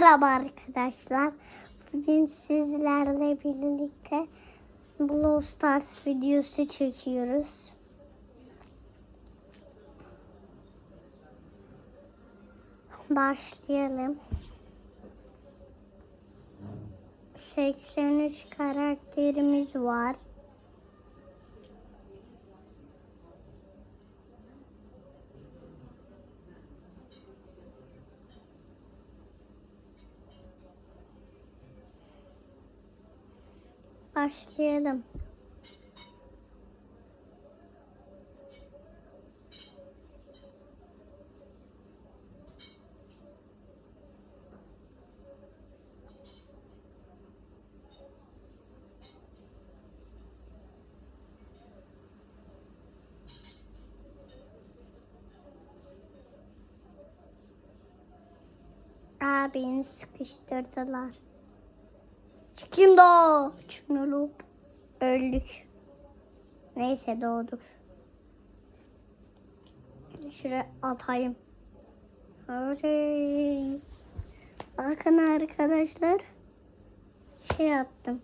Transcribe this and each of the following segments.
Merhaba arkadaşlar. Bugün sizlerle birlikte Brawl Stars videosu çekiyoruz. Başlayalım. 83 karakterimiz var. Başlayalım. Abini sıkıştırdılar. Kim doğ? Çınolup öldük. Neyse doğduk. Şuraya atayım. Oley. Bakın arkadaşlar. Şey attım.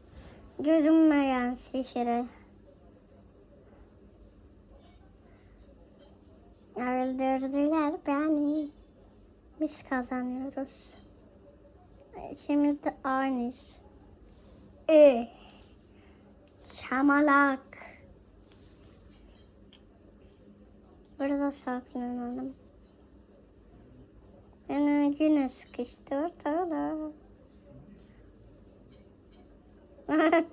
Görünmeyen sihiri. Öldürdüler beni. Biz kazanıyoruz. İkimiz de aynıyız. E. Çamalak. Burada saklanalım. Beni yine sıkıştırdılar.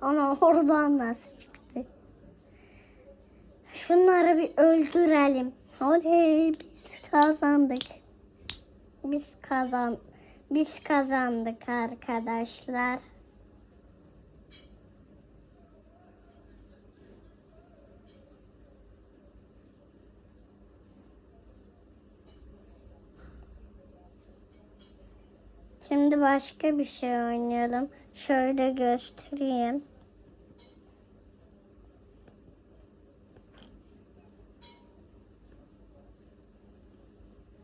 Ama oradan nasıl çıktı? Şunları bir öldürelim. Oley biz kazandık. Biz kazan biz kazandık arkadaşlar. Başka bir şey oynayalım. Şöyle göstereyim.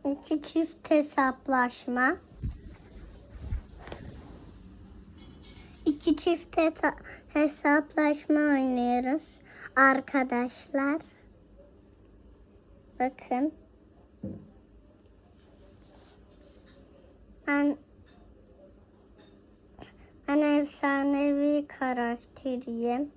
İki çift hesaplaşma. İki çift hesa- hesaplaşma oynuyoruz arkadaşlar. Bakın. Ben efsanevi karakteriyim.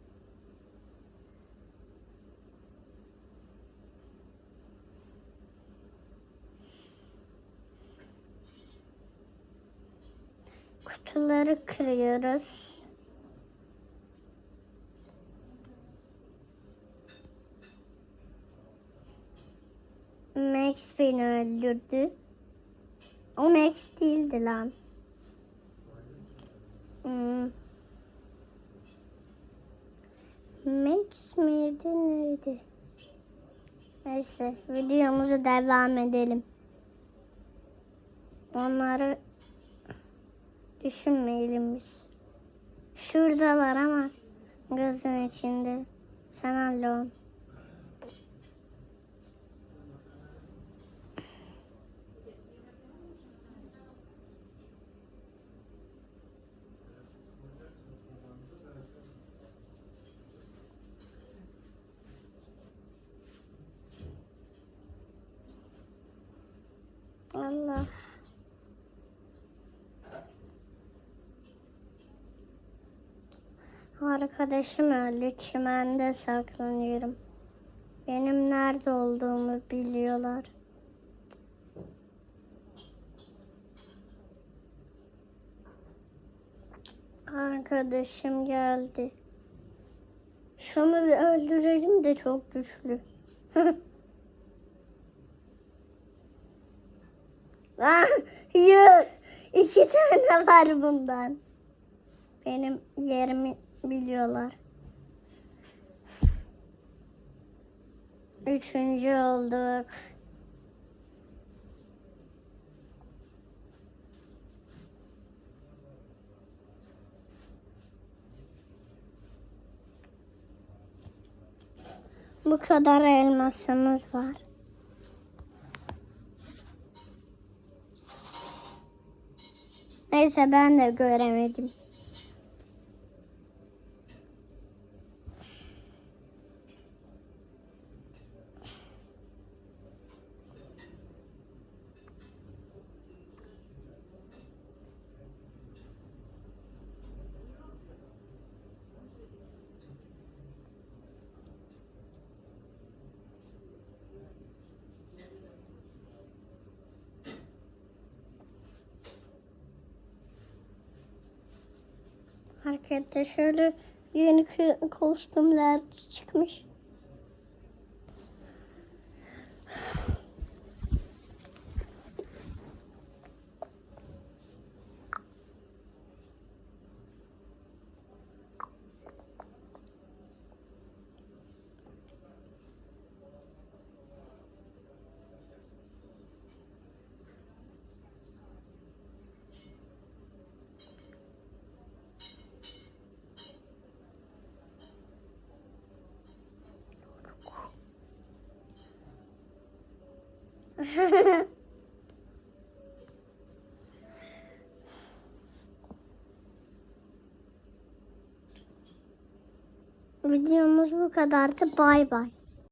Kutuları kırıyoruz. Max beni öldürdü. O Max değildi lan. Hmm. Max miydi neydi? Neyse videomuzu devam edelim. Onları düşünmeyelim biz. Şurada var ama gözün içinde. Sen hallol. Arkadaşım öldü. Çimende saklanıyorum. Benim nerede olduğumu biliyorlar. Arkadaşım geldi. Şunu bir öldürelim de çok güçlü. Ah, yuh! İki tane var bundan. Benim yerimi biliyorlar. Üçüncü olduk. Bu kadar elmasımız var. Neyse ben de göremedim. Markette şöyle yeni kostümler çıkmış. Videomuz bu kadardı. Bay bay.